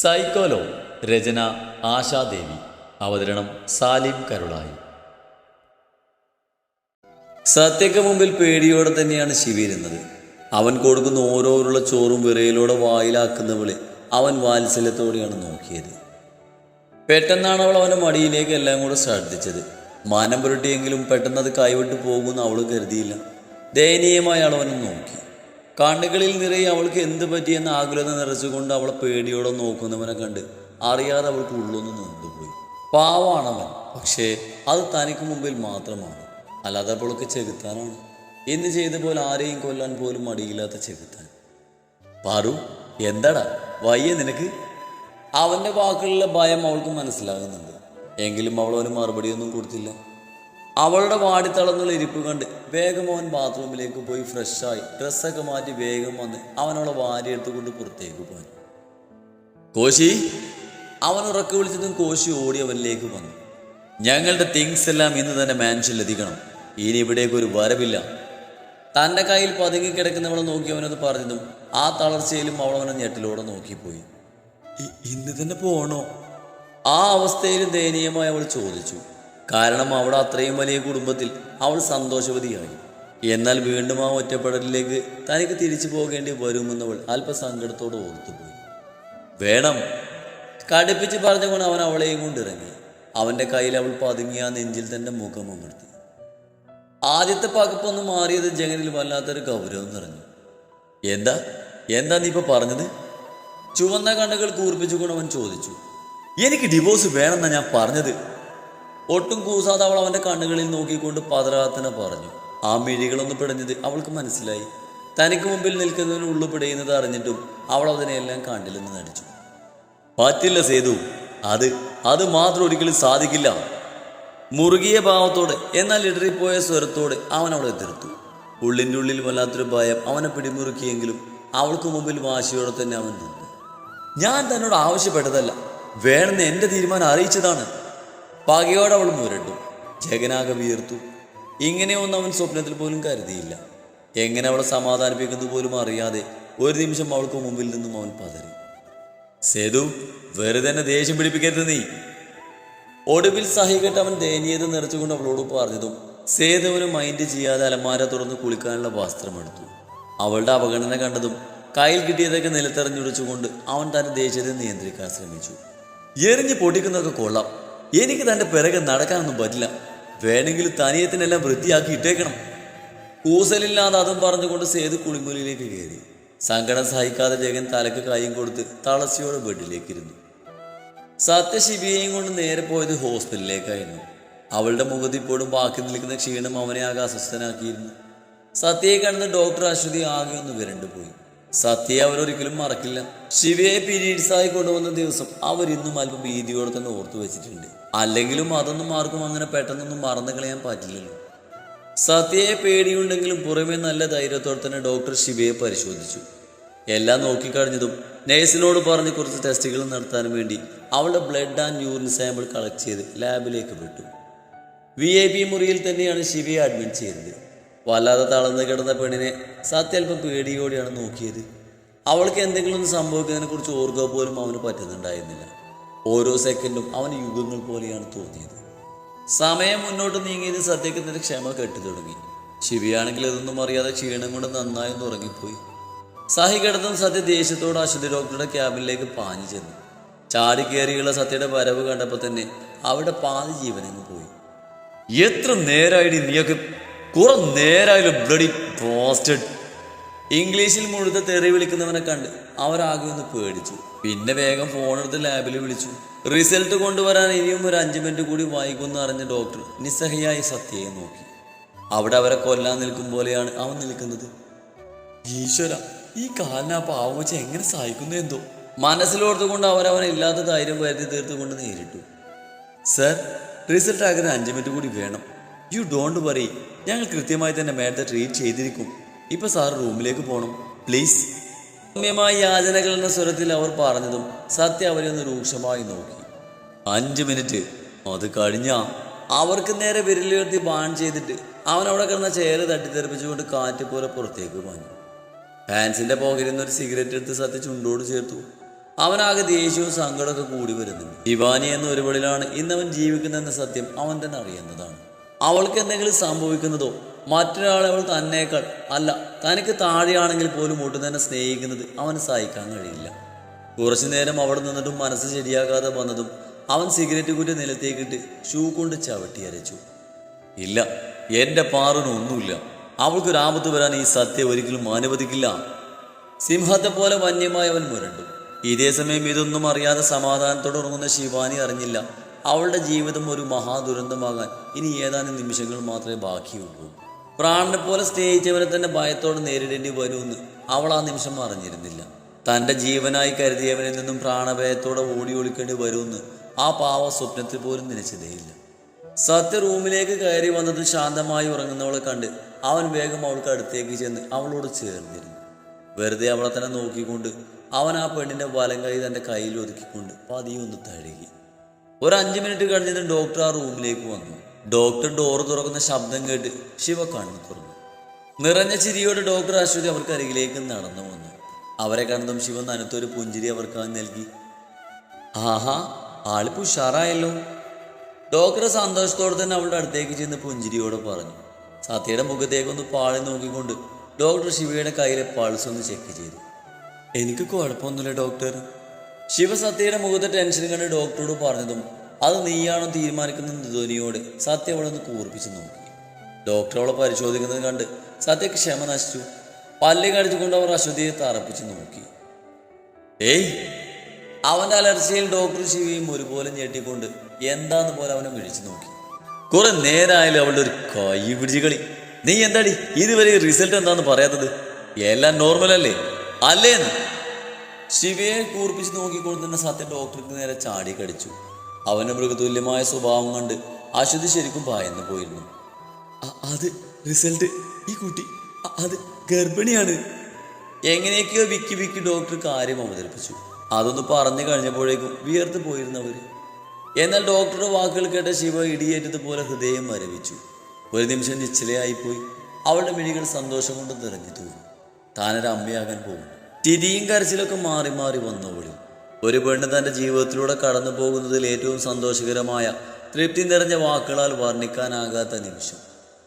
സൈക്കോലോ രചന ആശാദേവി. അവതരണം സാലിം കരുളായി. സത്യക്ക് മുമ്പിൽ പേടിയോടെ തന്നെയാണ് ശിവിരുന്നത് അവൻ കൊടുക്കുന്ന ഓരോരുള്ള ചോറും വിറയിലൂടെ വായിലാക്കുന്നവളെ അവൻ വാത്സല്യത്തോടെയാണ് നോക്കിയത്. പെട്ടെന്നാണ് അവൾ അവന്റെ മടിയിലേക്ക് എല്ലാം കൂടെ ശ്രദ്ധിച്ചത്. മാനം പുരട്ടിയെങ്കിലും പെട്ടെന്ന് അത് കൈവിട്ട് പോകുമെന്ന് അവൾ കരുതിയില്ല. ദയനീയമായി അവൻ നോക്കി. കണ്ണുകളിൽ നിറയെ അവൾക്ക് എന്ത് പറ്റിയെന്ന് ആകുലത നിറച്ചുകൊണ്ട് അവളെ പേടിയോടെ നോക്കുന്നവനെ കണ്ട് അറിയാതെ അവൾക്ക് ഉള്ളൊന്ന് നിന്നുപോയി. പാവാണവൻ പക്ഷേ അത് തനിക്ക് മുമ്പിൽ മാത്രമാണ്. അല്ലാതെ അവൾക്ക് ചെകുത്താനാണ്. എന്ന് ചെയ്ത പോലെ ആരെയും കൊല്ലാൻ പോലും മടിയില്ലാത്ത ചെകുത്താൻ. പാറു എന്താടാ? വയ്യ നിനക്ക്. അവന്റെ വാക്കുകളിലെ ഭയം അവൾക്ക് മനസ്സിലാകുന്നുണ്ട്. എങ്കിലും അവൾ അവന് മറുപടിയൊന്നും കൊടുത്തില്ല. അവളുടെ വാടിത്തളന്നുള്ള ഇരിപ്പ് കണ്ട് വേഗം അവൻ ബാത്റൂമിലേക്ക് പോയി ഫ്രഷായി. ഡ്രസ്സൊക്കെ മാറ്റി വേഗം വന്ന് അവനോട് വാരി എടുത്തുകൊണ്ട് പുറത്തേക്ക് പോയി. കോശി അവൻ ഉറക്കെ വിളിച്ചതും കോശി ഓടി അവനിലേക്ക് വന്നു. ഞങ്ങളുടെ തിങ്സ് എല്ലാം ഇന്ന് തന്നെ മാൻഷനിൽ എത്തിക്കണം. ഇനി ഇവിടേക്ക് ഒരു വരവില്ല. തന്റെ കയ്യിൽ പതുങ്ങി കിടക്കുന്നവളെ നോക്കി അവനത് പറഞ്ഞതും ആ തളർച്ചയിലും അവൾ അവനെ ഞെട്ടിലൂടെ നോക്കിപ്പോയി. "ഇ- ഇന്ന് തന്നെ പോണോ? ആ അവസ്ഥയിൽ ദയനീയമായി അവൾ ചോദിച്ചു. കാരണം അവൾ അത്രയും വലിയ കുടുംബത്തിൽ അവൾ സന്തോഷവതിയായി. എന്നാൽ വീണ്ടും ആ ഒറ്റപ്പെടലിലേക്ക് തനിക്ക് തിരിച്ചു പോകേണ്ടി വരുമെന്നവൾ അല്പസങ്കടത്തോട് ഓർത്തുപോയി വേണം. കടുപ്പിച്ച് പറഞ്ഞുകൊണ്ട് അവൻ അവളെയും കൊണ്ടിറങ്ങി. അവന്റെ കയ്യിൽ അവൾ പതുങ്ങിയ ആ നെഞ്ചിൽ തന്റെ മുഖം അമർത്തി. ആദ്യത്തെ പകപ്പൊന്ന് മാറിയത് ജഗനിൽ വല്ലാത്തൊരു ഗൗരവം നിറഞ്ഞു. എന്താ? എന്താ നീ ഇപ്പൊ പറഞ്ഞത്? ചുവന്ന കണ്ണുകൾ കൂർപ്പിച്ചുകൊണ്ട് അവൻ ചോദിച്ചു. എനിക്ക് ഡിവോഴ്സ് വേണമെന്നാ ഞാൻ പറഞ്ഞത്. ഒട്ടും കൂസാതെ അവൾ അവന്റെ കണ്ണുകളിൽ നോക്കിക്കൊണ്ട് പതരാത്തന പറഞ്ഞു. ആ മിഴികളൊന്ന് പിടഞ്ഞത് അവൾക്ക് മനസ്സിലായി. തനിക്ക് മുമ്പിൽ നിൽക്കുന്നതിന് ഉള്ളു പിടയുന്നത് അറിഞ്ഞിട്ടും അവൾ അതിനെയെല്ലാം കണ്ടില്ലെന്ന് നടിച്ചു. പറ്റില്ല സേതു. അത് അത് മാത്രം ഒരിക്കലും സാധിക്കില്ല. മുറുകിയ ഭാവത്തോടെ എന്നാൽ ഇടറിപ്പോയ സ്വരത്തോടെ അവൻ അവളെ എതിർത്തു. ഉള്ളിന്റെ ഉള്ളിൽ വല്ലാത്തൊരു ഭയം അവനെ പിടിമുറുക്കിയെങ്കിലും അവൾക്ക് മുമ്പിൽ വാശിയോടെ തന്നെ അവൻ നിന്നു. ഞാൻ തന്നോട് ആവശ്യപ്പെട്ടതല്ല. വേണമെന്ന് എന്റെ തീരുമാനം അറിയിച്ചതാണ്. പകയോടെ അവൾ മുരണ്ടു ജഗനാകെ വീർത്തു ഇങ്ങനെയൊന്നും അവൻ സ്വപ്നത്തിൽ പോലും കരുതിയില്ല. എങ്ങനെ അവളെ സമാധാനിപ്പിക്കുന്നത് പോലും അറിയാതെ ഒരു നിമിഷം അവൾക്ക് മുമ്പിൽ നിന്നും അവൻ പതറി. സേതു വെറുതെ തന്നെ ദേഷ്യം പിടിപ്പിക്കരുത് നീ. ഒടുവിൽ സഹികെട്ട് അവൻ ദയനീയത നിറച്ചുകൊണ്ട് അവളോട് പറഞ്ഞതും സേതുവിന് മൈൻഡ് ചെയ്യാതെ അലമാര തുറന്ന് കുളിക്കാനുള്ള വസ്ത്രമെടുത്തു അവളുടെ അവഗണന കണ്ടതും കയ്യിൽ കിട്ടിയതൊക്കെ നിലത്തെറിഞ്ഞുടിച്ചുകൊണ്ട് അവൻ തന്റെ ദേഷ്യത്തെ നിയന്ത്രിക്കാൻ ശ്രമിച്ചു. എറിഞ്ഞ് പൊട്ടിക്കുന്നതൊക്കെ കൊള്ളാം. എനിക്ക് തന്റെ പിറകെ നടക്കാനൊന്നും പറ്റില്ല. വേണമെങ്കിൽ തനിയത്തിനെല്ലാം വൃത്തിയാക്കി ഇട്ടേക്കണം. കൂസലില്ലാതെ അതും പറഞ്ഞുകൊണ്ട് സേതു കുളിമുലിയിലേക്ക് കയറി. സങ്കടം സഹിക്കാതെ ജഗൻ തലക്ക് കൈയും കൊടുത്ത് തളസിയോടെ വീട്ടിലേക്കിരുന്നു സത്യശിബിയെയും കൊണ്ട് നേരെ പോയത് ഹോസ്പിറ്റലിലേക്കായിരുന്നു. അവളുടെ മുഖത്ത് ഇപ്പോഴും ബാക്കി നിൽക്കുന്ന ക്ഷീണം അവനെ ആകെ അസ്വസ്ഥനാക്കിയിരുന്നു. സത്യയെ കണ്ട് ഡോക്ടർ അശ്വതി ആകെ ഒന്ന് വിരണ്ടുപോയി. സത്യയെ അവരൊരിക്കലും മറക്കില്ല. ശിവയെ പിരീഡ്സായി കൊണ്ടുവന്ന ദിവസം അവരിന്നും അല്പം ഭീതിയോടെ തന്നെ ഓർത്തു വെച്ചിട്ടുണ്ട്. അല്ലെങ്കിലും അതൊന്നും ആർക്കും അങ്ങനെ പെട്ടെന്നൊന്നും മറന്നു കളയാൻ പറ്റില്ലല്ലോ. സത്യയെ പേടിയുണ്ടെങ്കിലും പുറമെ നല്ല ധൈര്യത്തോടെ തന്നെ ഡോക്ടർ ശിവയെ പരിശോധിച്ചു. എല്ലാം നോക്കിക്കഴിഞ്ഞതും നേഴ്സിനോട് പറഞ്ഞ് കുറച്ച് ടെസ്റ്റുകൾ നടത്താൻ വേണ്ടി അവളുടെ blood and urine sample collect ചെയ്ത് ലാബിലേക്ക് വിട്ടു. വി ഐ പി മുറിയിൽ തന്നെയാണ് ശിവയെ അഡ്മിറ്റ് ചെയ്തത്. വല്ലാതെ തളർന്നു കിടന്ന പെണ്ണിനെ സത്യ അല്പം പേടിയോടെയാണ് നോക്കിയത്. അവൾക്ക് എന്തെങ്കിലും ഒന്ന് സംഭവിക്കുന്നതിനെ കുറിച്ച് ഓർക്കുക പോലും അവന് പറ്റുന്നുണ്ടായിരുന്നില്ല. ഓരോ സെക്കൻഡും അവന് യുഗങ്ങൾ പോലെയാണ് തോന്നിയത്. സമയം മുന്നോട്ട് നീങ്ങിയത് സത്യത്തിന് ക്ഷമ കെട്ടു തുടങ്ങി. ശിവയാണെങ്കിൽ ഇതൊന്നും അറിയാതെ ക്ഷീണം കൊണ്ട് നന്നായി ഉറങ്ങിപ്പോയി. സഹി കിടന്നും സത്യ ദേഷ്യത്തോട് അശ്വതി ഡോക്ടറുടെ ക്യാബിനിലേക്ക് പാഞ്ഞു ചെന്നു. ചാടി കയറിയുള്ള സത്യയുടെ വരവ് കണ്ടപ്പോൾ തന്നെ അവിടെ പാതി ജീവനങ്ങ് പോയി. എത്ര നേരമായിട്ട് നീയൊക്കെ കുറെ നേരായാലും ബ്ലഡി പോസ്റ്റഡ് ഇംഗ്ലീഷിൽ മുഴുത്ത തെറി വിളിക്കുന്നവനെ കണ്ട് അവരാകെ ഒന്ന് പേടിച്ചു. പിന്നെ വേഗം ഫോണെടുത്ത് ലാബിൽ വിളിച്ചു. റിസൾട്ട് കൊണ്ടുവരാൻ ഇനിയും ഒരു അഞ്ച് മിനിറ്റ് കൂടി വൈകുമെന്ന് അറിഞ്ഞ ഡോക്ടർ നിസ്സഹയായി സത്യയെ നോക്കി. അവിടെ അവരെ കൊല്ലാൻ നിൽക്കും പോലെയാണ് അവൻ നിൽക്കുന്നത്. ഈശ്വര ഈ കാലിന് ആ പാവം എങ്ങനെ സഹായിക്കുന്നു എന്തോ? മനസ്സിലോർത്തുകൊണ്ട് അവരവനെ ഇല്ലാത്ത ധൈര്യം വരുത്തി തീർത്തുകൊണ്ട് നേരിട്ടു. സർ റിസൾട്ട് ആകുന്ന അഞ്ച് മിനിറ്റ് കൂടി വേണം. യു ഡോണ്ട് വറി ഞങ്ങൾ കൃത്യമായി തന്നെ മേഡത്തെ ട്രീറ്റ് ചെയ്തിരിക്കും. ഇപ്പൊ സാർ റൂമിലേക്ക് പോകണം പ്ലീസ് സൗമ്യമായ യാചനകൾ എന്ന സ്വരത്തിൽ അവർ പറഞ്ഞതും സത്യ അവരെ ഒന്ന് രൂക്ഷമായി നോക്കി. അഞ്ച് മിനിറ്റ് അത് കഴിഞ്ഞ അവർക്ക് നേരെ വിരലുയർത്തി ബാൺ ചെയ്തിട്ട് അവൻ അവിടെ കിടന്ന ചെയർ തട്ടിത്തെറിപ്പിച്ചുകൊണ്ട് കാറ്റ് പോലെ പുറത്തേക്ക് പാഞ്ഞു. ഫാൻസിന്റെ നിന്ന് ഒരു സിഗരറ്റ് എടുത്ത് സത്യ ചുണ്ടോട് ചേർത്തു. അവനാകെ ദേഷ്യവും സങ്കടമൊക്കെ കൂടി വരുന്നുണ്ട്. ഇവാനി എന്ന ഒരുപടിലാണ് ഇന്നവൻ ജീവിക്കുന്നതെന്ന സത്യം അവൻ തന്നെ അറിയുന്നതാണ്. അവൾക്ക് എന്തെങ്കിലും സംഭവിക്കുന്നതോ മറ്റൊരാളെ അവൾ തന്നേക്കാൾ അല്ല തനിക്ക് താഴെയാണെങ്കിൽ പോലും ഒട്ടും തന്നെ സ്നേഹിക്കുന്നത് അവന് സഹിക്കാൻ കഴിയില്ല. കുറച്ചു നേരം അവിടെ നിന്നിട്ടും മനസ്സ് ശരിയാകാതെ വന്നതും അവൻ സിഗരറ്റ് കുറ്റി നിലത്തേക്കിട്ട് ഷൂ കൊണ്ട് ചവിട്ടി അരച്ചു. ഇല്ല എന്റെ പാറിനൊന്നുമില്ല അവൾക്ക് രാമത്ത് വരാൻ ഈ സത്യം ഒരിക്കലും അനുവദിക്കില്ല. സിംഹത്തെ പോലെ വന്യമായി അവൻ മുരണ്ടു. ഇതേ സമയം ഇതൊന്നും അറിയാതെ സമാധാനത്തോടെ ഉറങ്ങുന്ന ശിവാനി അറിഞ്ഞില്ല. അവളുടെ ജീവിതം ഒരു മഹാദുരന്തമാകാൻ ഇനി ഏതാനും നിമിഷങ്ങൾ മാത്രമേ ബാക്കിയുള്ളൂ. പ്രാണനെ പോലെ സ്നേഹിച്ചവരെ തന്നെ ഭയത്തോടെ നേരിടേണ്ടി വരുമെന്ന് അവൾ ആ നിമിഷം അറിഞ്ഞിരുന്നില്ല. തന്റെ ജീവനായി കരുതിയവനിൽ നിന്നും പ്രാണഭയത്തോടെ ഓടി ഒളിക്കേണ്ടി വരുമെന്ന് ആ പാവ സ്വപ്നത്തിൽ പോലും നനച്ചതേയില്ല സത്യ റൂമിലേക്ക് കയറി വന്നത് ശാന്തമായി ഉറങ്ങുന്നവളെ കണ്ട് അവൻ വേഗം അവൾക്ക് അടുത്തേക്ക് ചെന്ന് അവളോട് ചേർന്നിരുന്നു. വെറുതെ അവളെ തന്നെ നോക്കിക്കൊണ്ട് അവൻ ആ പെണ്ണിന്റെ വലം കൈ തന്റെ കയ്യിൽ ഒതുക്കിക്കൊണ്ട് പതിയൊന്ന് തഴുകി. ഒരു അഞ്ച് മിനിറ്റ് കഴിഞ്ഞിട്ട് ഡോക്ടർ ആ റൂമിലേക്ക് വന്നു. ഡോക്ടർ ഡോർ തുറക്കുന്ന ശബ്ദം കേട്ട് ശിവ കണ്ണു തുറന്നു. നിറഞ്ഞ ചിരിയോടെ ഡോക്ടർ അശ്വതി അവർക്ക് അരികിലേക്ക് നടന്നു വന്നു. അവരെ കണ്ടതും ശിവ നനത്തൊരു പുഞ്ചിരി അവർക്ക് നൽകി. ആഹാ ആളിപ്പോ ഉഷാറായല്ലോ. ഡോക്ടർ സന്തോഷത്തോടെ തന്നെ അവളുടെ അടുത്തേക്ക് ചെന്ന് പുഞ്ചിരിയോട് പറഞ്ഞു. സത്യയുടെ മുഖത്തേക്ക് ഒന്ന് പാളി നോക്കിക്കൊണ്ട് ഡോക്ടർ ശിവയുടെ കയ്യിലെ പൾസ് ഒന്ന് ചെക്ക് ചെയ്തു. എനിക്ക് കുഴപ്പമൊന്നുമില്ല ഡോക്ടർ. ശിവ സത്യയുടെ മുഖത്തെ ടെൻഷൻ കണ്ട് ഡോക്ടറോട് പറഞ്ഞതും അത് നീയാണോ തീരുമാനിക്കുന്ന ധ്വനിയോട് സത്യ അവളെ ഒന്ന് കൂർപ്പിച്ചു നോക്കി. ഡോക്ടർ അവളെ പരിശോധിക്കുന്നത് കണ്ട് സത്യക്ക് ക്ഷമ നശിച്ചു. പല്ല് കടിച്ചുകൊണ്ട് അവർ അശ്വതിയെ തറപ്പിച്ചു നോക്കി. ഏയ് അവന്റെ അലർച്ചയിൽ ഡോക്ടർ ശിവയും ഒരുപോലെ ഞെട്ടിക്കൊണ്ട് എന്താന്ന് പോലെ അവനെ വിളിച്ചു നോക്കി. കുറെ നേരമായാലും അവളുടെ ഒരു കൈ പിടിച്ച് കളി. നീ എന്താടി ഇതുവരെ റിസൾട്ട് എന്താന്ന് പറയാത്തത്? എല്ലാം നോർമൽ അല്ലേ? അല്ലേന്ന്? ശിവയെ കൂർപ്പിച്ച് നോക്കിക്കൊണ്ട് തന്നെ സത്യം ഡോക്ടർക്ക് നേരെ ചാടി കടിച്ചു. അവന് മൃഗതുല്യമായ സ്വഭാവം കണ്ട് അശ്വതി ശരിക്കും ഭയന്നു പോയിരുന്നു. അത് റിസൾട്ട്. ഈ കുട്ടി അത് ഗർഭിണിയാണ്. എങ്ങനെയൊക്കെയോ വിക്കി വിക്കി ഡോക്ടർ കാര്യം അവതരിപ്പിച്ചു. അതൊന്ന് പറഞ്ഞു കഴിഞ്ഞപ്പോഴേക്കും വിയർത്ത് പോയിരുന്നവര് എന്നാൽ ഡോക്ടറുടെ വാക്കുകൾ കേട്ട ശിവ ഇടിയേറ്റതുപോലെ ഹൃദയം മരവിച്ചു ഒരു നിമിഷം നിശ്ചലയായിപ്പോയി. അവളുടെ മിഴികൾ സന്തോഷം കൊണ്ട് നിറഞ്ഞു തൂവി താനൊരു അമ്മയാകാൻ പോകും ചിരിയും കരച്ചിലൊക്കെ മാറി മാറി വന്നവളി ഒരു പെണ്ണ് തന്റെ ജീവിതത്തിലൂടെ കടന്നു പോകുന്നതിൽ ഏറ്റവും സന്തോഷകരമായ തൃപ്തി നിറഞ്ഞ വാക്കുകളാൽ വർണിക്കാനാകാത്ത നിമിഷം.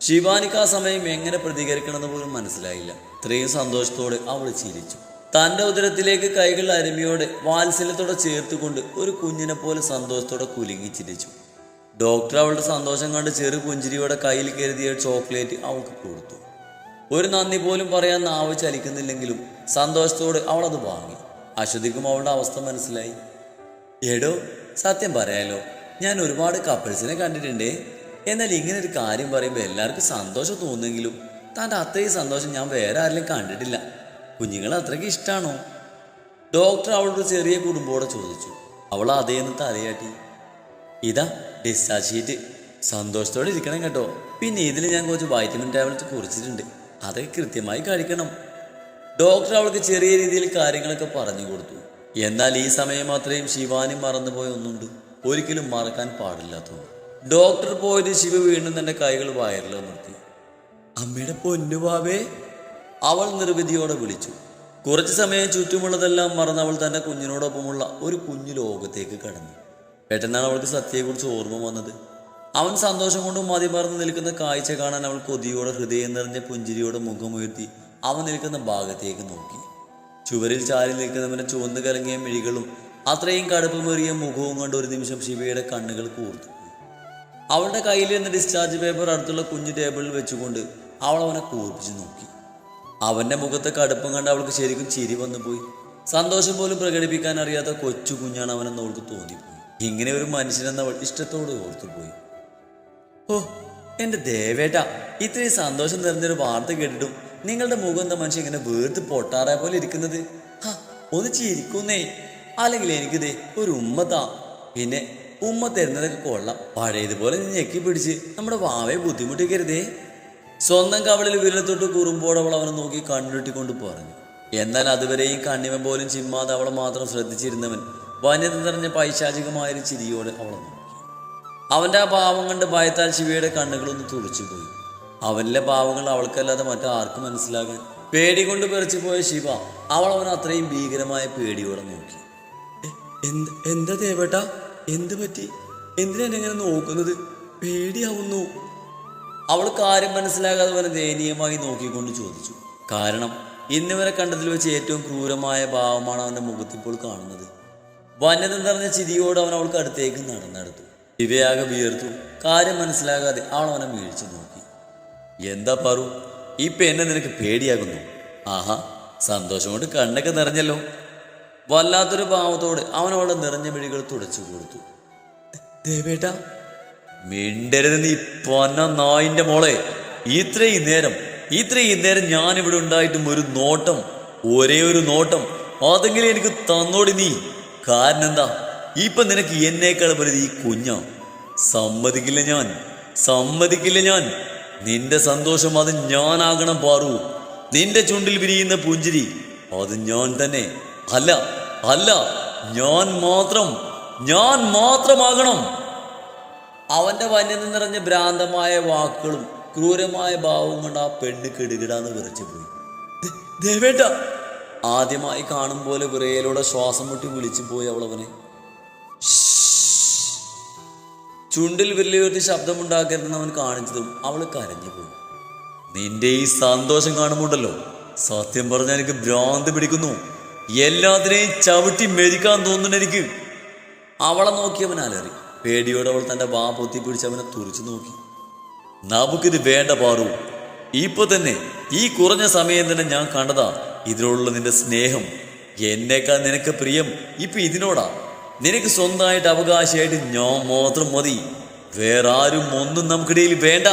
ശിവാനിക്ക് ആ സമയം എങ്ങനെ പ്രതികരിക്കണമെന്ന് പോലും മനസ്സിലായില്ല. ഇത്രയും സന്തോഷത്തോടെ അവൾ ചിരിച്ചു. തന്റെ ഉദരത്തിലേക്ക് കൈകൾ അരുമയോടെ വാത്സല്യത്തോടെ ചേർത്തുകൊണ്ട് ഒരു കുഞ്ഞിനെ പോലെ സന്തോഷത്തോടെ കുലുങ്ങി ചിരിച്ചു. ഡോക്ടർ അവളുടെ സന്തോഷം കണ്ട് ചെറു പുഞ്ചിരിയോടെ കയ്യിൽ കരുതിയ ചോക്ലേറ്റ് അവൾക്ക് കൊടുത്തു. ഒരു നന്ദി പോലും പറയാൻ നാവ് ചലിക്കുന്നില്ലെങ്കിലും സന്തോഷത്തോട് അവളത് വാങ്ങി. അശ്വതിക്കും അവളുടെ അവസ്ഥ മനസ്സിലായി. എടോ സത്യം പറയാലോ ഞാൻ ഒരുപാട് കപ്പിൾസിനെ കണ്ടിട്ടുണ്ടേ. എന്നാൽ ഇങ്ങനെ ഒരു കാര്യം പറയുമ്പോൾ എല്ലാവർക്കും സന്തോഷം തോന്നുമെങ്കിലും തന്റെ അത്രയും സന്തോഷം ഞാൻ വേറെ ആരിലും കണ്ടിട്ടില്ല. കുഞ്ഞുങ്ങൾ അത്രയ്ക്ക് ഇഷ്ടമാണോ ഡോക്ടർ അവളുടെ ചെറിയ കുടുംബോടെ ചോദിച്ചു. അവൾ അതേന്ന് തലയാട്ടി. ഇതാ ഡിസ്ചാർജ് ഷീറ്റ്. സന്തോഷത്തോടെ ഇരിക്കണം കേട്ടോ. പിന്നെ ഇതിൽ ഞാൻ കുറച്ച് വൈറ്റമിൻ ടാബ്ലറ്റ് കുറിച്ചിട്ടുണ്ട്. അതൊക്കെ കൃത്യമായി കഴിക്കണം. ഡോക്ടർ അവൾക്ക് ചെറിയ രീതിയിൽ കാര്യങ്ങളൊക്കെ പറഞ്ഞു കൊടുത്തു. എന്നാൽ ഈ സമയം അത്രയും ശിവാനി മറന്നുപോയ ഒന്നുണ്ട്. ഒരിക്കലും മറക്കാൻ പാടില്ലാത്തത് ഡോക്ടർ പോയത് ശിവ വീണ്ടും തന്റെ കൈകൾ വയറിൽ നിർത്തി അമ്മയുടെ പൊന്നുവാവേ അവൾ നിർവിധിയോടെ വിളിച്ചു. കുറച്ചു സമയം ചുറ്റുമുള്ളതെല്ലാം മറന്ന് അവൾ തന്റെ കുഞ്ഞിനോടൊപ്പമുള്ള ഒരു കുഞ്ഞു ലോകത്തേക്ക് കടന്നു. പെട്ടെന്നാണ് അവൾക്ക് സത്യയെക്കുറിച്ച് ഓർമ്മ വന്നത്. അവൻ സന്തോഷം കൊണ്ട് മതിമറന്ന് നിൽക്കുന്ന കാഴ്ച കാണാൻ അവൾ കൊതിയോടെ ഹൃദയം നിറഞ്ഞ പുഞ്ചിരിയോടെ മുഖമുയർത്തി അവൻ നിൽക്കുന്ന ഭാഗത്തേക്ക് നോക്കി. ചുവരിൽ ചാരി നിൽക്കുന്നവന്റെ ചുവന്നു കലങ്ങിയ മിഴികളും അത്രയും കടുപ്പമേറിയ മുഖവും കണ്ട് ഒരു നിമിഷം ശിവയുടെ കണ്ണുകൾ കൂർത്തു. അവളുടെ കയ്യിലിരുന്ന ഡിസ്ചാർജ് പേപ്പർ അടുത്തുള്ള കുഞ്ഞു ടേബിളിൽ വെച്ചുകൊണ്ട് അവൾ അവനെ കൂർപ്പിച്ച് നോക്കി. അവന്റെ മുഖത്തെ കടുപ്പം കണ്ട് അവൾക്ക് ശരിക്കും ചിരി വന്നുപോയി. സന്തോഷം പോലും പ്രകടിപ്പിക്കാൻ അറിയാത്ത കൊച്ചു കുഞ്ഞാണ് അവനെന്ന് അവൾക്ക് തോന്നിപ്പോയി. ഇങ്ങനെ ഒരു മനുഷ്യനെന്ന് അവൾ ഇഷ്ടത്തോട് ഓർത്തുപോയി. ഓ എന്റെ ദേവേട്ട ഇത്രയും സന്തോഷം നിറഞ്ഞൊരു വാർത്ത കേട്ടിട്ടും നിങ്ങളുടെ മുഖം എന്താ മനുഷ്യൻ ഇങ്ങനെ വീർത്ത് പൊട്ടാറായ പോലെ ഇരിക്കുന്നത്? ഹാ ഒന്ന് ചിരിക്കുന്നേ. അല്ലെങ്കിൽ എനിക്കിതേ ഒരു ഉമ്മത്താ പിന്നെ ഉമ്മ തരുന്നതൊക്കെ കൊള്ളാം. പഴയതുപോലെ ഞെക്കി പിടിച്ച് നമ്മുടെ വാവയെ ബുദ്ധിമുട്ടിക്കരുതേ. സ്വന്തം കവളിൽ വിരലത്തൊട്ട് കുറുമ്പോടെ അവൾ അവനെ നോക്കി കണ്ണുരുട്ടിക്കൊണ്ട് പറഞ്ഞു. എന്നാൽ അതുവരെയും കണ്ണിമ പോലും ചിമ്മാതെ അവളെ മാത്രം ശ്രദ്ധിച്ചിരുന്നവൻ വന്യത നിറഞ്ഞ പൈശാചികമായൊരു ചിരിയോടെ അവളെ നോക്കി. അവന്റെ ആ പാവം കണ്ട് ഭയത്താൽ ശിവയുടെ കണ്ണുകളൊന്ന് തുറച്ചുപോയി അവനിലെ പാവങ്ങൾ അവൾക്കല്ലാതെ മറ്റാർക്കും മനസ്സിലാകാൻ പേടി കൊണ്ട് പെറിച്ചു പോയ ശിവ അവൾ അവൻ അത്രയും ഭീകരമായ പേടിയോടെ നോക്കി. എന്ത് എന്താ ദേവേട്ട? എന്ത് പറ്റി? എന്തിനാണ് നോക്കുന്നത്? പേടിയാവുന്നു. അവൾ കാര്യം മനസ്സിലാകാതെ അവനെ ദയനീയമായി നോക്കിക്കൊണ്ട് ചോദിച്ചു. കാരണം ഇന്ന് വരെ കണ്ടതിൽ വെച്ച് ഏറ്റവും ക്രൂരമായ ഭാവമാണ് അവന്റെ മുഖത്തിപ്പോൾ കാണുന്നത്. വന്യത നിറഞ്ഞ ചിരിയോട് അവൻ അവൾക്ക് അടുത്തേക്ക് നടന്നെടുത്തു. ഇവയാകെ വിയർത്തു. കാര്യം മനസ്സിലാകാതെ അവളവനെ വീഴ്ച നോക്കി. എന്താ പറു? ഇപ്പൊ എന്നെ നിനക്ക് പേടിയാകുന്നു. ആഹാ സന്തോഷം കൊണ്ട് കണ്ണൊക്കെ നിറഞ്ഞല്ലോ. വല്ലാത്തൊരു ഭാവത്തോട് അവൻ നിറഞ്ഞ മിഴികൾ തുടച്ചു കൊടുത്തു. ദേവേട്ട മിണ്ടരുത് നീ പൊന്ന നായിന്റെ മോളെ. ഇത്രയും നേരം ഇത്രയും നേരം ഞാൻ ഇവിടെ ഉണ്ടായിട്ടും ഒരു നോട്ടം ഒരേ ഒരു നോട്ടം അതെങ്കിലും എനിക്ക് തന്നോടി നീ. കാരണം എന്താ? ഇപ്പൊ നിനക്ക് എന്നേക്കാൾ വലുത് ഈ കുഞ്ഞാ? സമ്മതിക്കില്ല ഞാൻ. സമ്മതിക്കില്ല ഞാൻ. നിന്റെ സന്തോഷം അത് ഞാനാകണം പാറു. നിന്റെ ചുണ്ടിൽ വിരിയുന്ന പുഞ്ചിരി അത് ഞാൻ തന്നെ. അല്ല അല്ല ഞാൻ മാത്രം ഞാൻ മാത്രമാകണം. അവന്റെ വന്യത നിറഞ്ഞ ഭ്രാന്തമായ വാക്കുകളും ക്രൂരമായ ഭാവവും കൊണ്ട് ആ പെണ്ണ് കെടുകിടാന്ന് വിറച്ചു പോയി. ദേവേട്ട ആദ്യമായി കാണും പോലെ വിറയലോടെ ശ്വാസം മുട്ടി വിളിച്ചു പോയി അവളവനെ. ചുണ്ടിൽ വിരലുയർത്തി ശബ്ദമുണ്ടാക്കരുതെന്ന് അവൻ കാണിച്ചതും അവൾ കരഞ്ഞു പോയി. നിന്റെ ഈ സന്തോഷം കാണുമ്പോണ്ടല്ലോ. സത്യം പറഞ്ഞാൽ എനിക്ക് ഭ്രാന്ത് പിടിക്കുന്നു. എല്ലാത്തിനെയും ചവിട്ടി മെതിക്കാൻ തോന്നുന്നു എനിക്ക്. അവളെ നോക്കിയവൻ അലറി. പേടിയോടെ അവൾ തന്റെ വാ പൊത്തി പിടിച്ച് അവനെ തുറച്ചു നോക്കി. നമുക്കിത് വേണ്ട പാറു. ഇപ്പൊ തന്നെ ഈ കുറഞ്ഞ സമയം തന്നെ ഞാൻ കണ്ടതാ. ഇതിനോടുള്ള നിന്റെ സ്നേഹം. എന്നേക്കാൾ നിനക്ക് പ്രിയം ഇപ്പൊ ഇതിനോടാ. നിനക്ക് സ്വന്തമായിട്ട് അവകാശമായിട്ട് ഞാൻ മാത്രം മതി. വേറെ ആരും ഒന്നും നമുക്കിടയിൽ വേണ്ട.